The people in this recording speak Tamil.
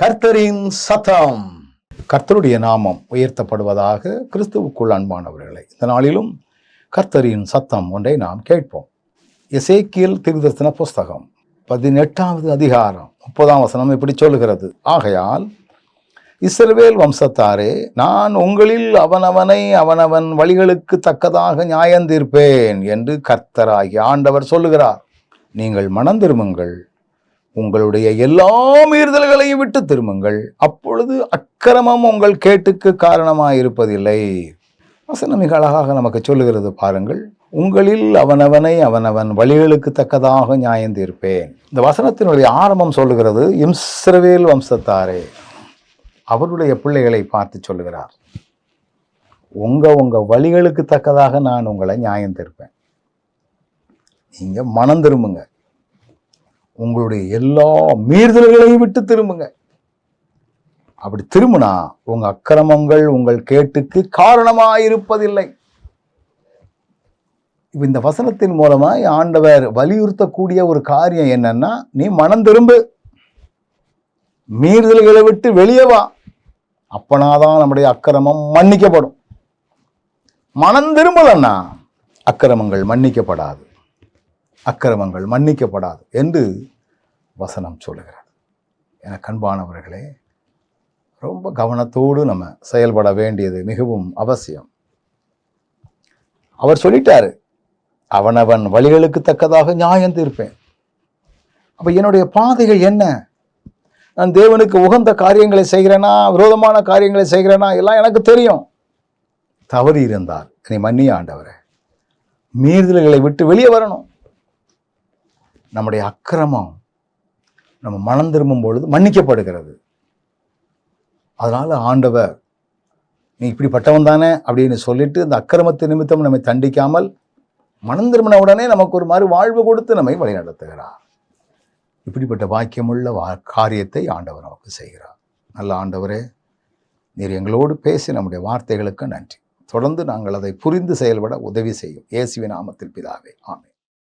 கர்த்தரின் சத்தம். கர்த்தருடைய நாமம் உயர்த்தப்படுவதாக கிறிஸ்துவுக்குள் அன்பானவர்களை இந்த நாளிலும் கர்த்தரின் சத்தம் ஒன்றை நாம் கேட்போம். எசேக்கியல் திருதர்சன புஸ்தகம் பதினெட்டாவது அதிகாரம் முப்பதாம் வசனம் இப்படி சொல்லுகிறது. ஆகையால் இஸ்ரவேல் வம்சத்தாரே நான் உங்களில் அவனவனை அவனவன் வழிகளுக்கு தக்கதாக நியாயந்தீர்ப்பேன் என்று கர்த்தராகி ஆண்டவர் சொல்லுகிறார். நீங்கள் மனம் திரும்புங்கள். உங்களுடைய எல்லா மீறுதல்களையும் விட்டு திரும்புங்கள். அப்பொழுது அக்கிரமம் உங்கள் கேட்டுக்கு காரணமாயிருப்பதில்லை வசனம் மிக அழகாக நமக்கு சொல்லுகிறது பாருங்கள். உங்களில் அவனவனை அவனவன் வழிகளுக்கு தக்கதாக நியாயம் தீர்ப்பேன். இந்த வசனத்தினுடைய ஆரம்பம் சொல்லுகிறது இம்ஸ்ரவேல் வம்சத்தாரே. அவருடைய பிள்ளைகளை பார்த்து சொல்லுகிறார் உங்கள் உங்கள் வழிகளுக்கு தக்கதாக நான் உங்களை நியாயம் தீர்ப்பேன். நீங்கள் மனம் திரும்புங்க. உங்களுடைய எல்லா மீறுதல்களையும் விட்டு திரும்புங்க. அப்படி திரும்பினா உங்க அக்கிரமங்கள் உங்கள் கேட்டுக்கு காரணமாயிருப்பதில்லை. இப்போ இந்த வசனத்தின் மூலமாக ஆண்டவர் வலியுறுத்தக்கூடிய ஒரு காரியம் என்னன்னா நீ மனம் திரும்பு. மீறுதல்களை விட்டு வெளியே வா. அப்பனாதான் நம்முடைய அக்கிரமம் மன்னிக்கப்படும். மனம் திரும்பலன்னா அக்கிரமங்கள் மன்னிக்கப்படாது. அக்கிரமங்கள் மன்னிக்கப்படாது. என்று வசனம் சொல்லுகிறது என கண்பானவர்களே ரொம்ப கவனத்தோடு நம்ம செயல்பட வேண்டியது மிகவும் அவசியம். அவர் சொல்லிட்டாரு அவனவன் வழிகளுக்கு தக்கதாக நியாயம் தீர்ப்பேன். அப்ப என்னுடைய பாதைகள் என்ன? நான் தேவனுக்கு உகந்த காரியங்களை செய்கிறேனா விரோதமான காரியங்களை செய்கிறேனா எல்லாம் எனக்கு தெரியும். தவறு இருந்தால் என்னை மன்னிய ஆண்டவரே? மீறுதல்களை விட்டு வெளியே வரணும். நம்முடைய அக்கிரமம் நம்ம மனம் திரும்பும் பொழுது மன்னிக்கப்படுகிறது. அதனால் ஆண்டவர் நீ இப்படிப்பட்டவன் தானே அப்படின்னு சொல்லிட்டு இந்த அக்கிரமத்து நிமித்தம் நம்மை தண்டிக்காமல் மனம் திரும்பின உடனே நமக்கு ஒரு மாதிரி வாழ்வு கொடுத்து நம்மை வழிநடத்துகிறார். இப்படிப்பட்ட பாக்கியமுள்ள வா காரியத்தை ஆண்டவர் நமக்கு செய்கிறார். நல்ல ஆண்டவரே நீர் எங்களோடு பேசி நம்முடைய வார்த்தைகளுக்கு நன்றி. தொடர்ந்து நாங்கள் அதை புரிந்து செயல்பட உதவி செய்யும். இயேசுவின் நாமத்தில் பிதாவே ஆமே